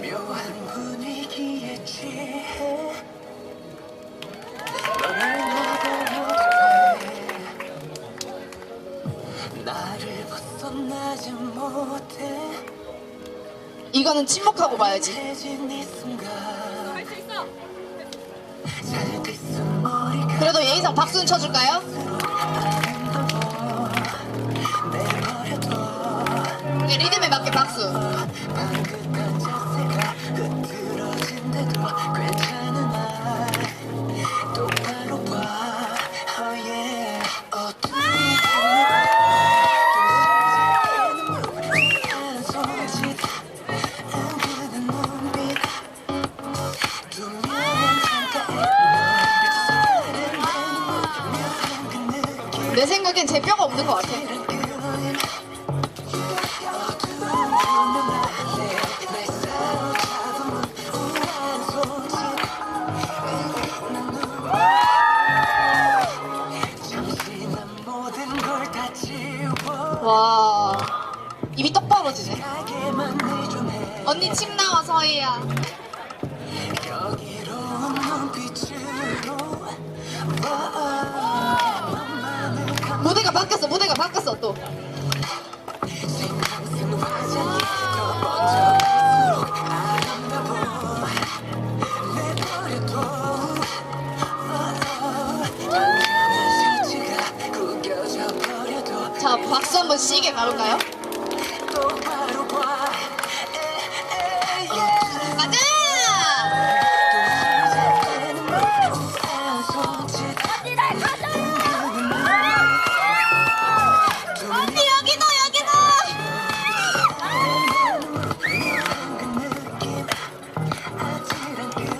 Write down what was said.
묘한 분위기 이거는 침묵하고 봐야지. 그래도 예의상 박수는 쳐줄까요? 리듬에 맞게 박수. 내 생각엔 제 뼈가 없는 것 같아. 와 입이 떡 벌어지네. 언니 침 나와 서희야. 또. 자 박수 한번 시게 가볼까요? 千人